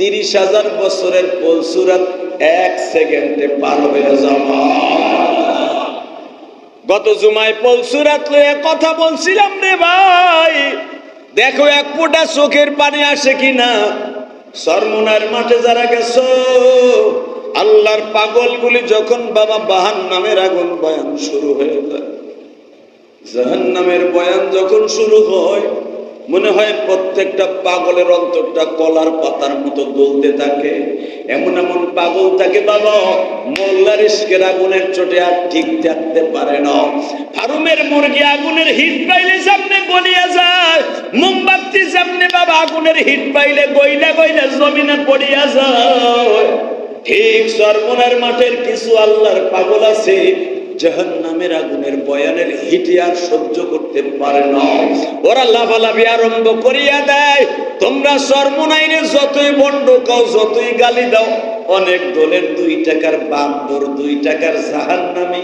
তিরিশ হাজার বছরের পলসুরাত এক সেকেন্ডে পার হয়ে যাব? গত জুমায় পলসুরাত লয়ে কথা বলছিলাম রে ভাই? দেখো, এক ফোঁটা চোখের পানি আসে কিনা? সরমুনার মাঠে যারা গেছো, আল্লাহর পাগলগুলি যখন বাবা বাহান নামের আগুন বয়ান শুরু হয়ে যায়। জাহান নামের বয়ান যখন শুরু হয় মনে হয় প্রত্যেকটা পাগলের অন্তরটা কলার পাতার মতো দলতে থাকে। এমন এমন পাগল থাকে বাবা মোল্লার ইস্কের আগুনের চোটে আর ঠিক থাকতে পারে না। ফারুমের মুরগি আগুনের হিট পাইলে সামনে গলিয়া যায়। মোমবাতি সামনে বাবা, আগুনের হিট পাইলে গইলা গইলা জমিনে পড়িয়া যায়। ঠিক সরমনার মাঠের কিছু আল্লাহর পাগল আছে জাহান্নামের আগুনের বয়ানের হিটে আর সহ্য করতে পারে না। ওরা লাফালাফি আরম্ভ করিয়া দেয়। তোমরা সর্বনাইরে যতই বন্ড কাও যতই গালি দাও, অনেক দলের দুই টাকার বান্দর, দুই টাকার জাহান্নামি,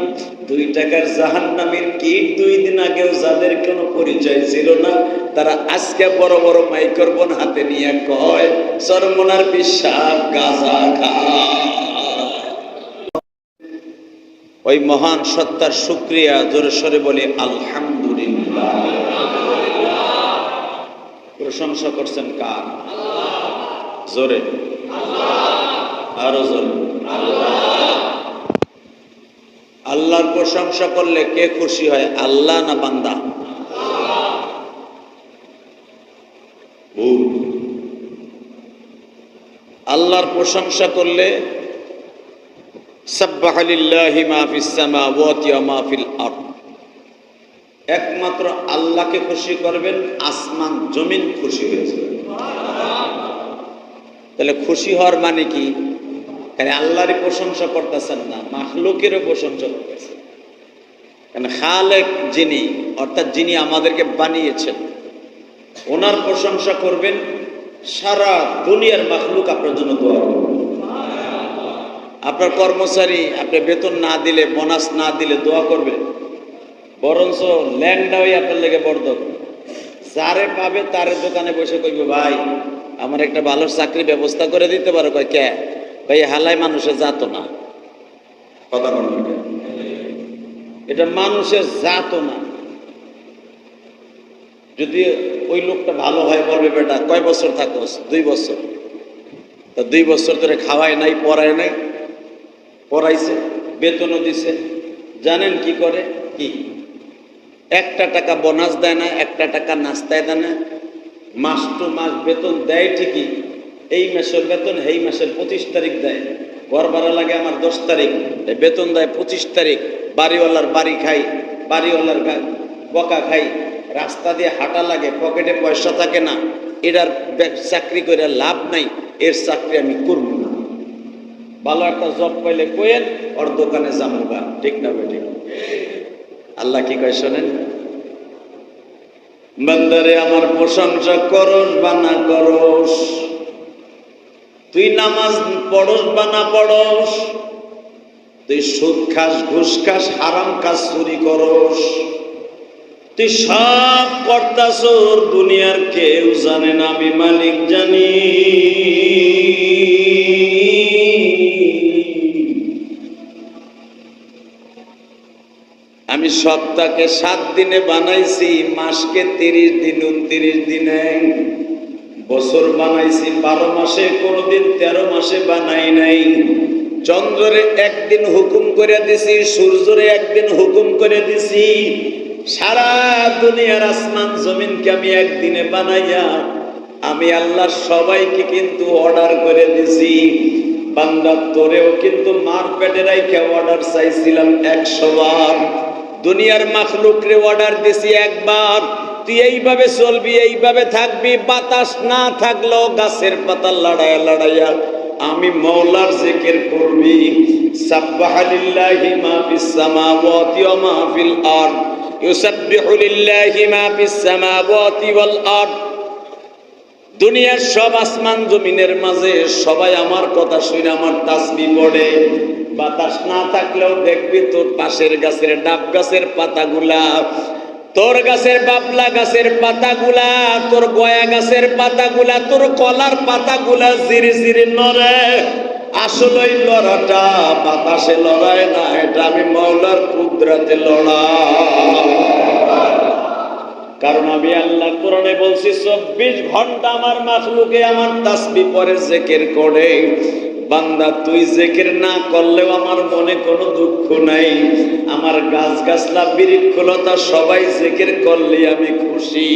দুই টাকার জাহান্নামির কিট দুই দিন আগেও যাদের কোনো পরিচয় ছিল না, তারা আজকে বড় বড় মাইক্রোফোন হাতে নিয়ে কয় সরমনার বিশ্বাস গাজা খা। ওই মহান সত্তার শুক্রিয়া জোরে সরে বলে, আলহামদুলিল্লাহ। প্রশংসা করছেন কার? জোরে। আরও জোরে। আল্লাহর প্রশংসা করলে কে খুশি হয়, আল্লাহ না বান্দা। আল্লাহর প্রশংসা করলে সাব্বাহা লিল্লাহি মা ফিস সামাওয়াতি ওয়া মা ফিল আরদ একমাত্র আল্লাহকে খুশি করবেন, আসমান, জমিন খুশি হয়েছে। তাহলে খুশি হওয়ার মানে কি? কারণ আল্লাহরই প্রশংসা করতেছেন না, মাখলুকেরও প্রশংসা করতেছেন। কারণ খালেক যিনি, অর্থাৎ যিনি আমাদেরকে বানিয়েছেন, ওনার প্রশংসা করবেন, সারা দুনিয়ার মাখলুক আপনার জন্য দোয়া করবে আপনার কর্মচারী আপনি বেতন না দিলে বোনাস না দিলে দোয়া করবে বরঞ্চ ল্যান্ডাওই আপনার লেগে বর্ধ যারে পাবে তার দোকানে বসে কইবে ভাই আমার একটা ভালো চাকরি ব্যবস্থা করে দিতে পারো। কয় কে? ভাই হালাই মানুষে জাত না। কথা। এটা মানুষের জাত না। যদি ওই লোকটা ভালো হয় বলবে বেটা কয় বছর থাকোস? দুই বছর। তা দুই বছর ধরে খাওয়ায় নাই পড়ায় নাই। পড়াইছে, বেতনও দিছে। জানেন কি করে? কি? একটা টাকা বোনাস দেয় না, একটা টাকা নাস্তায় দেয় না। মাস টু মাস বেতন দেয় ঠিকই, এই মাসের বেতন, এই মাসের পঁচিশ তারিখ দেয়। ঘর ভাড়া লাগে আমার দশ তারিখ বেতন দেয় পঁচিশ তারিখ। বাড়িওয়ালার বাড়ি খাই, বাড়িওয়ালার বকা খাই। রাস্তা দিয়ে হাঁটা লাগে, পকেটে পয়সা থাকে না। এটার চাকরি করে লাভ নাই, এর চাকরি আমি করব না। ভালো একটা জব পাইলে কোয়েন ওর দোকানে জামুগা ঠিক না ঠিক। আল্লাহ কি কয় শোনেন? বান্দারে, আমার প্রশংসা করস বা না করস। তুই নামাজ পড়স বা না পড়স। তুই সুদ খাস, ঘুষ খাস, হারাম কাজ চুরি করস। তুই সব করতাছর দুনিয়ার কেউ জানে না, আমি মালিক জানি। আমি সপ্তাহকে সাত দিনে বানাইছি, মাসকে তিরিশ দিন, উনত্রিশ দিনে। বছর বানাইছি, বারো মাসে, কোনোদিন তেরো মাসে বানাই নাই। চন্দ্রে একদিন হুকুম করে দিছি, সূর্যরে একদিন হুকুম করে দিছি, সারা দুনিয়ার আসমান জমিনকে আমি একদিনে বানাইয়া, আমি আল্লাহ সবাইকে কিন্তু অর্ডার করে দিছি। বান্দা তোরেও কিন্তু মার পেটে রাইখে অর্ডার চাইছিলাম একশো বার। দুনিয়ার মাখলুকরে অর্ডার দিছি একবার। তুই এইভাবে চলবি, এইভাবে থাকবি, বাতাস না থাকলেও গাছের পাতা লড়াইয়া লড়াইয়া আমি মৌলার জিকির করবি। সাব্বাহা লিল্লাহি মা ফিস সামাওয়াতি ওয়া মা ফিল আরদ। ইউসাব্বিহু লিল্লাহি মা ফিস সামাওয়াতি ওয়াল আরদ। দুনিয়ার সব আসমান জমিনের মাঝে সবাই আমার কথা শুনে আমার তাসবি পড়ে। বাতাস না থাকলেও দেখবি তোর পাশের গাছের ডাব, গাছের পাতাগুলা। তোর গাছের বাবলা, গাছের পাতাগুলা। তোর গয়া গাছের পাতাগুলা, তোর কলার পাতাগুলা জিরি জিরি নড়ে। আসলে লড়াটা বাতাসে লড়ায় না, এটা আমি মৌলার কুদরাতে লড়া। কারণ আমি আল্লাহ কোরআনে বলছি, চব্বিশ ঘণ্টা আমার মাখলুকে আমার তাসবি পরে জেকের করে। বান্দা, তুই জেকের না করলেও আমার মনে কোনো দুঃখ নাই। আমার গাছ গাছলা বৃক্ষলতা সবাই জেকের করলে আমি খুশি।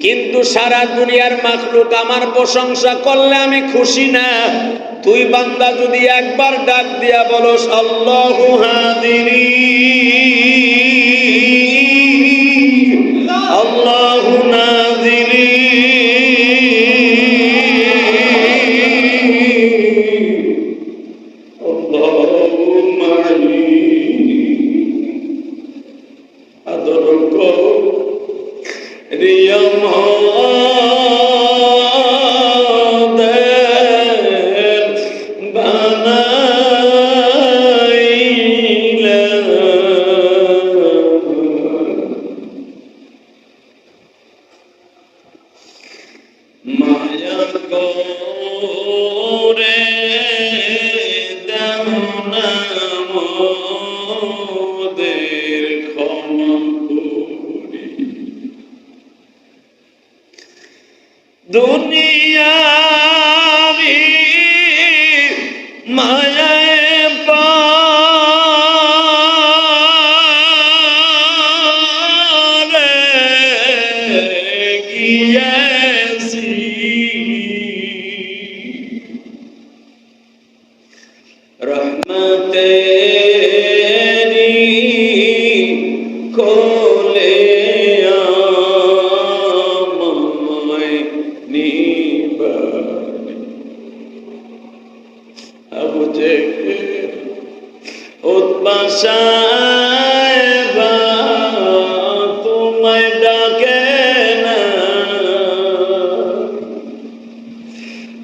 কিন্তু সারা দুনিয়ার মাখলুক আমার প্রশংসা করলে আমি খুশি না। তুই বান্দা, যদি একবার ডাক দিয়া বলস, আল্লাহ হাদিনী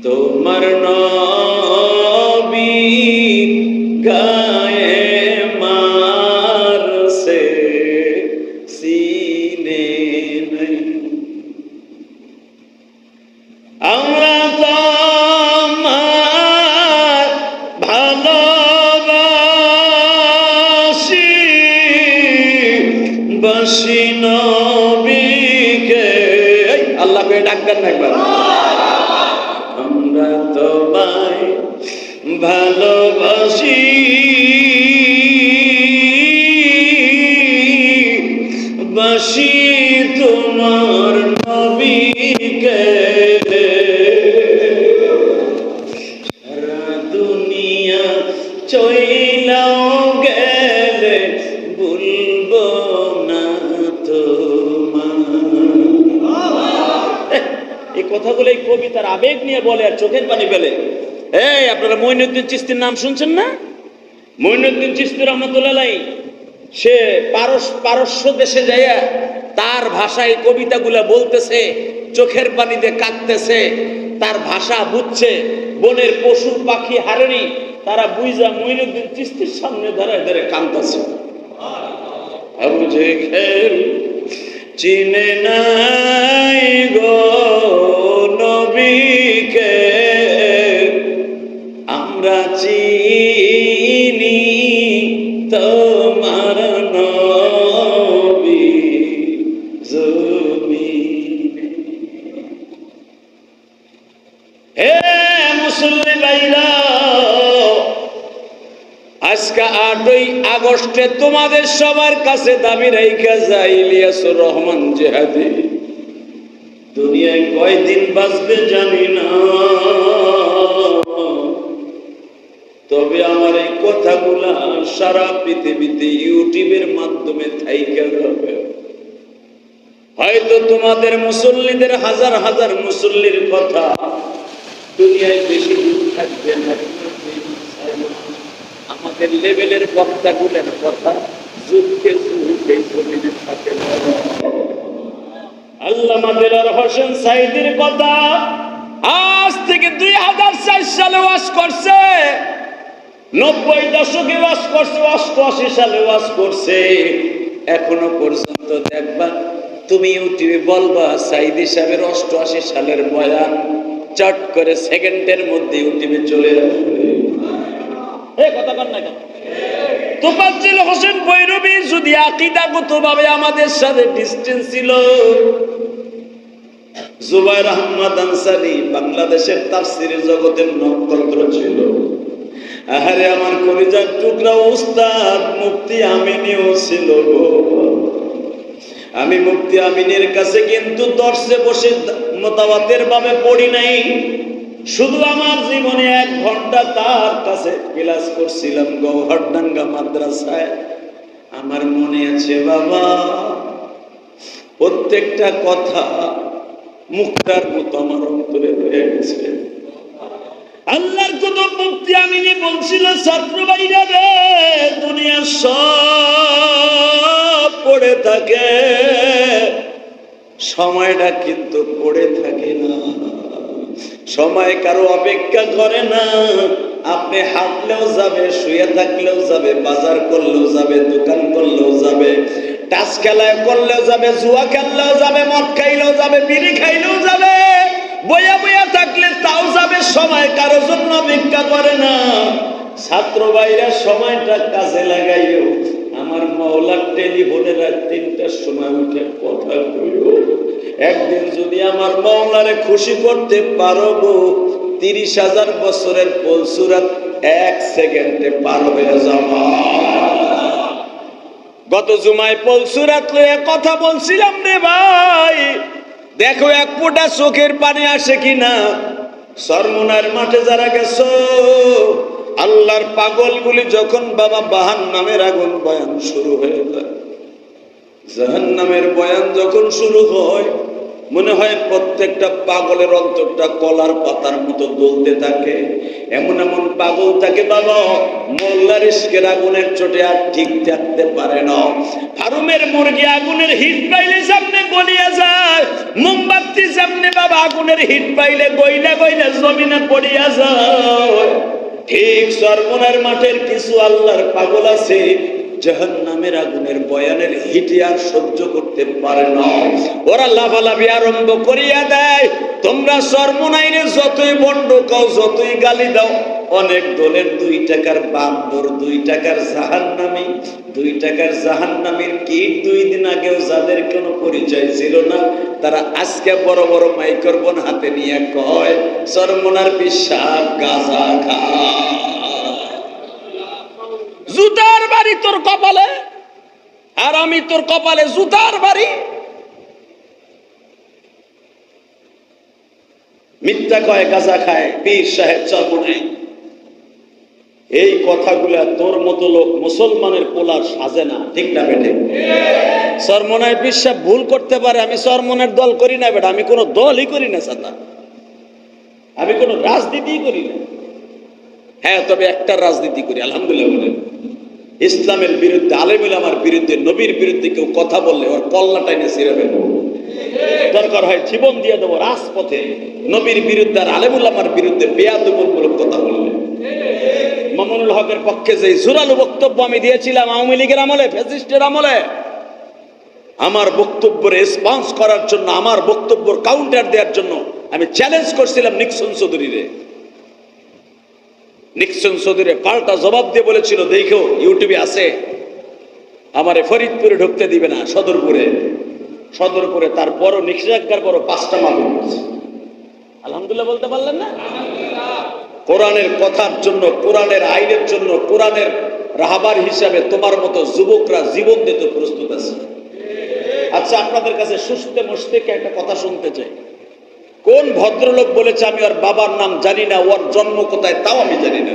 তোমার বাসি তোমার নবীকে। সারা দুনিয়া চইলাও গেলে ভুলবো না এই কথাগুলো এই কবিতার আবেগ নিয়ে বলে আর চোখের পানি ফেলে। এই, আপনারা মইনুদ্দিন চিস্তির নাম শুনছেন না? মইনুদ্দিন চিস্তি রহমতুল্লাহ সে পারস, পারস্য দেশে যাইয়া তার ভাষায় কবিতাগুলা বলতেছে, চোখের পানিতে কাঁদতেছে, তার ভাষা বুঝছে, বনের পশু পাখি হারেনি, তারা বুঝা মইনুদ্দিন চিস্তির সামনে দাঁড়ায় দাঁড়ায় কাঁদতেছে। জেহেল চিনে নাই গো নবীকে, আমরা চিনি তোমার আজকে আটই আগস্টে তোমাদের সবার কাছে দাবি রাইখা যাই ইলিয়াসুর রহমান জেহাদি। দুনিয়ায় কয়দিন বাঁচবে জানি না। তবে আমার এই কথাগুলা সারা পৃথিবীতে ইউটিউবের মাধ্যমে থাইকা যাবে। হয়তো তোমাদের মুসল্লিদের হাজার হাজার মুসল্লির কথা দুনিয়ায় বেশি দূর থাকবে না। আমাদের লেভেলের বক্তাগুলোর কথা যুগকে যুগ এই জমিনে থাকে না। আল্লামা দেলার হোসেন সাইদির কথা আজ থেকে দুই হাজার চার সালে ওয়াজ করছে। নব্বই দশকে ওয়াজ করছে, অষ্টআশি সালে ওয়াজ করছে। এখনও পর্যন্ত দেখবা, তুমি ইউটিউবে বলবা, সাইদি সাহেবের অষ্টআশি সালের বয়ান চট করে সেকেন্ডের মধ্যে ইউটিউবে চলে আসবে। তোফাজ্জিল হোসেন ভৈরবী যদি আকিদাগত ভাবে আমাদের সাথে ডিস্টেন্স ছিল, জুবাইর আহমদ আনসারি বাংলাদেশের তাফসিরের জগতের নক্ষত্র ছিল। আহারে আমার কলিজার টুকরা উস্তাদ মুফতি আমিনীও ছিল আমি মুক্তি আমিনের কাছে কিন্তু দর্শে বসে মতামতের ভাবে পড়ি নাই। শুধু আমার জীবনে এক ঘণ্টা তার কাছে ক্লাস করছিলাম গৌহারডাঙ্গা মাদ্রাসায়। আমার মনে আছে বাবা, প্রত্যেকটা কথা মুক্তার মতো আমার অন্তরে রয়ে গেছে। আল্লাহর কত মুক্তি আমিনি বলছিল ছাত্র ভাইরা রে দুনিয়া সব পড়ে থাকে। সময়টা কিন্তু পড়ে থাকে না। সময় কারও অপেক্ষা করে না। আপনি হাঁটলেও যাবে, শুয়ে থাকলেও যাবে, বাজার করলেও যাবে, দোকান করলেও যাবে টাচ খেলায় করলেও যাবে, জুয়া খেললেও যাবে, মদ খাইলেও যাবে, বিড়ি খাইলেও যাবে, বইয়া বইয়া থাকলে তাও যাবে, সময় কারও জন্য অপেক্ষা করে না। ছাত্র ভাইরা, সময়টা কাজে লাগাইও। আমার মাওলার টেলিফোনে রাত তিনটার সময় উঠে কথা কইও। একদিন যদি আমার মাওলারে খুশি করতে পারো গো তিরিশ হাজার বছরের পলসুরাত এক সেকেন্ডে পার হয়ে গত জুমায় পলসুরাত লয়ে কথা বলছিলাম রে ভাই। দেখো, এক ফোঁটা চোখের পানি আসে কিনা? সরমুনার মাঠে যারা গেছ, আল্লাহর পাগলগুলি যখন বাবা বাহান নামের আগুন বয়ান শুরু হয়ে যায়। জাহান নামের বয়ান যখন শুরু হয় মনে হয় প্রত্যেকটা পাগলের অন্তরটা কলার পাতার মতো গলতে থাকে। এমন এমন পাগল থাকে বাবা, মোল্লার ইস্কের আগুনের চোটে আর ঠিক থাকতে পারে না। ফার্মের মুরগি আগুনের হিট পাইলে সামনে গলিয়া যায়। মোমবাতি সামনে বাবা, আগুনের হিট পাইলে গইলা গইলা জমিনে পড়িয়া যায়। ঠিক সর্বনার মাঠের কিছু আল্লাহর পাগল আছে জাহান নামের আগুনের বয়ানের হিটে আর সহ্য করতে পারে না। ওরা লাফালাফি আরম্ভ করিয়া দেয়। তোমরা সর্বনাইরে যতই বন্ড কাও যতই গালি দাও, অনেক দলের দুই টাকার বান্দর দুই টাকার জাহান নামি দুই টাকার জাহান নামের কিট দুই দিন আগেও যাদের কোনো পরিচয় ছিল না, তারা আজকে বড় বড় মাইক্রোফোন হাতে নিয়ে কয় সরমনার বিশ্বাস গাজা খা। জুতার বাড়ি তোর কপালে? আর আমি তোর কপালে জুতার বাড়ি? মিথ্যা কয়, গাজা খায়, পীর সাহেব চর্মনায়। এই কথাগুলা তোর মতো লোক মুসলমানের পোলার সাজে না, ঠিক না বেটে সরমনায় বিশ্বাস ভুল করতে পারে, আমি সরমনের দল করি না বেটা, আমি কোনো দলই করি না, সাদা। আমি কোনো রাজনীতি করি না। হ্যাঁ তবে একটা রাজনীতি করি, আলহামদুলিল্লাহ ইসলামের বিরুদ্ধে আলেমুল আমার বিরুদ্ধে, নবীর বিরুদ্ধে কেউ কথা বললে ওর কল্লাটাই না ছিঁড়ে ফেলব। দরকার হয় জীবন দিয়ে দেবো রাজপথে। নবীর বিরুদ্ধে আর আলেমুল আমার বিরুদ্ধে বেয়াদমূলক কথা বললে। মামুনুল হকের পক্ষে যে জোরালো বক্তব্য আমি দিয়েছিলাম আওয়ামী লীগের আমলে, ফ্যাসিস্টের আমলে, আমার বক্তব্য রেসপন্স করার জন্য, আমার বক্তব্য কাউন্টার দেওয়ার জন্য আমি চ্যালেঞ্জ করছিলাম নিক্সন চৌধুরীরে। নিক্সন চৌধুরী পাল্টা জবাব দিয়ে বলেছিল, দেখো, ইউটিউবে আছে। আমারে ফরিদপুরে ঢুকতে দিবে না, সদরপুরে। সদরপুরে তারপরও নিষেধাজ্ঞার পরও পাঁচটা মামলা করছে। আলহামদুলিল্লাহ বলতে পারলেন না? কোরআনের কথার জন্য, কোরআনের আইনের জন্য, কোরআনের রাহাবার হিসাবে তোমার মতো যুবকরা জীবন দিতে প্রস্তুত আছে। আচ্ছা আপনাদের কাছে সুস্থে মস্তিকে একটা কথা শুনতে চাই। কোন ভদ্রলোক বলেছে আমি ওর বাবার নাম জানি না, ওর জন্ম কোথায় তাও আমি জানি না।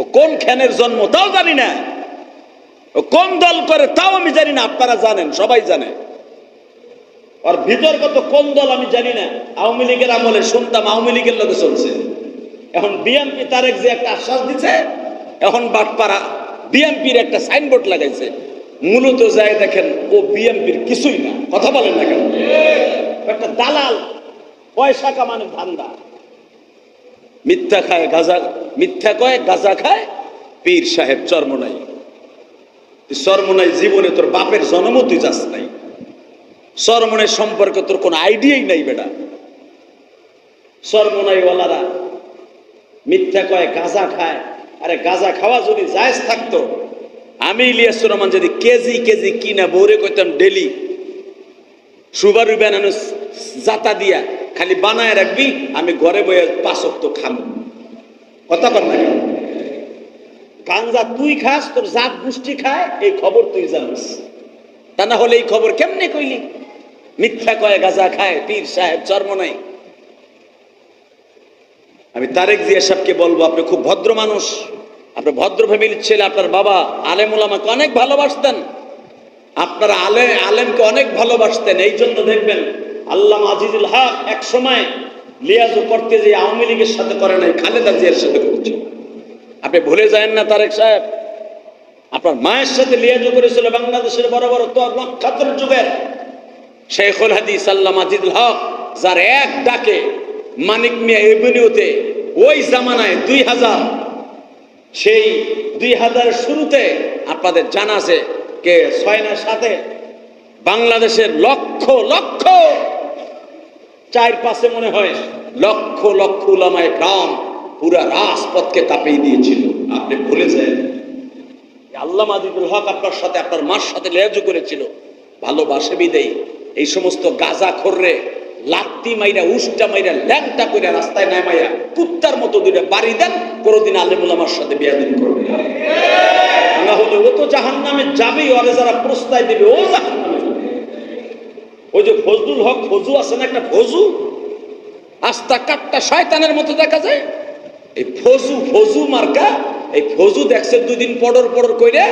ও কোন খ্যানের জন্ম তাও জানি না। ও কোন দল করে তাও আমি জানি না, আপনারা জানেন, সবাই জানে। ওর ভিতরগত কোন দল আমি জানি না, আওয়ামী লীগের আমলে শুনতাম, আওয়ামী লীগের লোকে চলছে এখন বিএমপি তারেক যে একটা আশ্বাস দিছে, এখন বাটপাড়া বিএমপির একটা সাইনবোর্ড লাগাইছে। মূলত যায় দেখেন, ও বিএমপির কিছুই না, কথা বলেন না কেন? একটা দালাল পয়সা কামানোর ধান্দা। মিথ্যা খায়, গাজা, মিথ্যা কয়, গাজা খায়, পীর সাহেব চর্ম নাই। তুই সরমনাই জীবনে তোর বাপের জন্মও তুই যাস নাই। সরমনের সম্পর্কে তোর কোনো আইডিয়াই নাই বেটা। সরমনাইওয়ালারা মিথ্যা কয়, গাঁজা খায়। আরে গাঁজা খাওয়া যদি জায়েজ থাকতো, আমি ইলিয়াস রহমান যদি কেজি কেজি কিনা বৌরে কইতাম, ডেলি সুবারু বানানো জাতা দিয়া খালি বানায় রাখবি, আমি ঘরে বয়ে তো খাম। কথা কর না? গাঞ্জা তুই খাস, তোর জাত গোষ্ঠী খায়, এই খবর তুই জানিস। তা না হলে এই খবর কেমনে কইলি? মিথ্যা কয়ে গাঁজা খায়, পীর সাহেব চর্ম নাই। আমি তারেক জিয়া সাহেবকে বলব, আপনি খুব ভদ্র মানুষ। আপনি ভদ্র ফ্যামিলির ছেলে, আপনার বাবা আলেমুল আমাকে অনেক ভালোবাসতেন। আপনারা আলে আলেমকে অনেক ভালোবাসতেন এই জন্য দেখবেন আল্লাহ আজিজুল হক এক সময় লিয়াজু করতে যে আওয়ামী লীগের সাথে করে নাই, খালেদা জিয়ার সাথে করছে। আপনি ভুলে যায় না তারেক সাহেব, আপনার মায়ের সাথে লিয়াজু করেছিল বাংলাদেশের বড় বড় তো নক্ষত্র যুগের। শেখুল হাদিস আল্লাহ আজিদুল হক, যার এক ডাকে মানিক মিয়া এভিনিউতে ওই জামানায় দুই হাজার, সেই দুই হাজার শুরুতে আপনাদের জানা আছে কে ছয় না সাথে বাংলাদেশের লক্ষ লক্ষ চার পাশে মনে হয় লক্ষ লক্ষ উলামায় গ্রাম পুরা রাজপথকে কাঁপিয়ে দিয়েছিল। আপনি ভুলেছেন। আল্লাহ মাজিদুল হক আপনার সাথে, আপনার মার সাথে লেজু করেছিল। ভালোবাসে বিদেই এই সমস্ত গাজা খররে, লাত্তি মাইরা, উষ্টা মাইরা, ল্যাংটা করে রাস্তায় নাই মাইরা কুত্তার মতো দুইটা বাড়ি দেন, কোনোদিন আলেমুল আমার সাথে বিয়াদিন করবে না। হলে ও তো জাহান নামে যাবেই, ওরে যারা প্রস্তায় দেবে, ও জাহান। ওই যে ফজলুল হক ফজু আছে না একটা ফজু? আস্তা কাটটা শয়তানের মতো দেখা যায়। এই ফজু ফজু মার্কা এই ফজু দেখছে দুদিন পড়র পড়র কইরে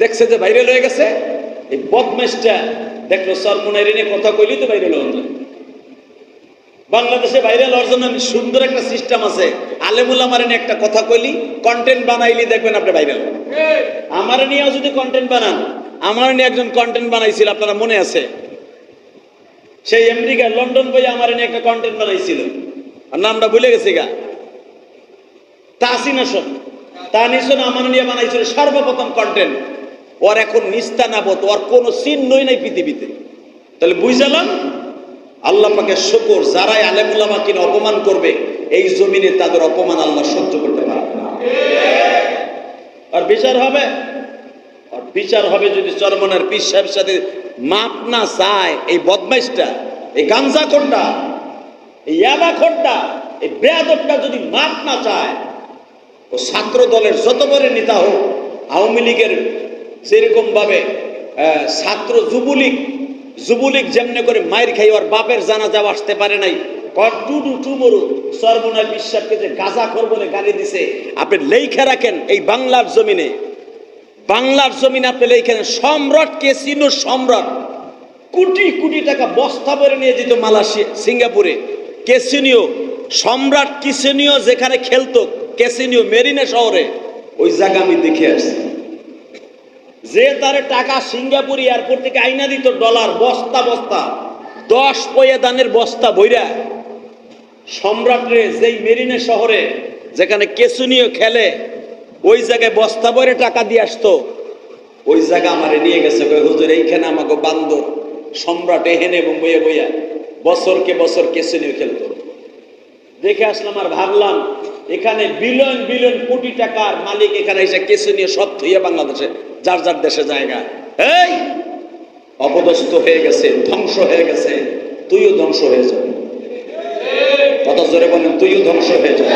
দেখছে যে ভাইরাল হয়ে গেছে। এই বদমেশটা দেখল সরমনের এনে কথা কইলি তো ভাইরাল হয়ে যায়। বাংলাদেশে ভাইরাল হওয়ার জন্য সুন্দর একটা সিস্টেম আছে। আলেমুল এনে একটা কথা কইলি কন্টেন্ট বানাইলি দেখবেন আপনি ভাইরাল আমার নিয়েও যদি কন্টেন্ট বানান আমার নিয়ে একজন কন্টেন্ট বানাইছিল আপনারা মনে আছে? সেই আমেরিকা, লন্ডন বই আমার নিয়ে একটা কন্টেন্ট বানাইছিল। আর নামটা ভুলে গেছি গা। তাসিন আসন তা নিশন আমার নিয়ে বানাইছিল সর্বপ্রথম কন্টেন্ট ওর এখন নিস্তানাবত, ওর কোনো চিহ্নই নাই পৃথিবীতে। তাহলে বুঝালাম আল্লাহ পাকে শকর, যারাই আলেমুল্লামা কিনা অপমান করবে, এই জমিনে তাদের অপমান আল্লাহ সহ্য করতে পারবে না। আর বিচার হবে? আর বিচার হবে যদি চরমনার পীর সাহেবের সাথে মাপ না চায় এই বদমাইশটা এই গাঞ্জা খোরটা এই ইয়াবা খোরটা এই বেয়াদবটা যদি মাপ না চায় ও ছাত্র দলের যত বড় নেতা হোক আওয়ামী লীগের সেরকম ভাবে আহ, ছাত্র যুবলীগ যুবলীগ যেমনি করে মায়ের খাই ওর বাপের জানা যাওয়া আসতে পারে নাই সর্বনয় বিশ্বাসকে যে গাজা খোর গালি দিছে আপনি লেখা রাখেন এই বাংলার জমিনে। বাংলার জমিনে আপনি লেখেন, সম্রাট কে চিনো সম্রাট? কোটি কোটি টাকা বস্তা ভরে নিয়ে যেত মালয়েশিয়া, সিঙ্গাপুরে। কেসিনিও সম্রাট কিসেনিও যেখানে খেলতো কেসিনিও মেরিনা শহরে। ওই জায়গা আমি দেখে আসছি। যে তারে টাকা সিঙ্গাপুর এয়ারপোর্ট থেকে আইনা দিত, ডলার, বস্তা বস্তা। দশ পয়া দানের বস্তা বইরা সম্রাটরে যেই মেরিনে শহরে, যেখানে কেসুনিও খেলে ওই জায়গায় বস্তা বইরে টাকা দিয়ে আসতো। ওই জায়গা আমারে নিয়ে গেছে হুজুর, এইখানে আমাকে বান্দর সম্রাট এহেনে এবং বইয়া বইয়া বছরকে বছর কেসুনিও খেলতো। দেখে আসলাম আর ভাবলাম, এখানে বিলিয়ন বিলিয়ন কোটি টাকার মালিক এখানে এসে কেসে নিয়ে সব থইয়া বাংলাদেশে, যার যার দেশে জায়গা। এই! অপদস্থ হয়ে গেছে, ধ্বংস হয়ে গেছে, তুইও ধ্বংস হয়ে যাবে। জোরে বলেন, তুইও ধ্বংস হয়ে যাবি।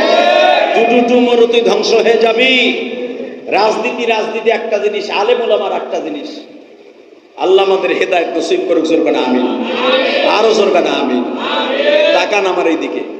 টুটু টুমরও তুই ধ্বংস হয়ে যাবি। রাজনীতি রাজনীতি একটা জিনিস আলেমুল আমার একটা জিনিস। আল্লাহ আমাদের হেদায়ত নসিব করুক, জোর কানা আমিন। আরও জোর কানা আমিন। তাকান আমার এইদিকে।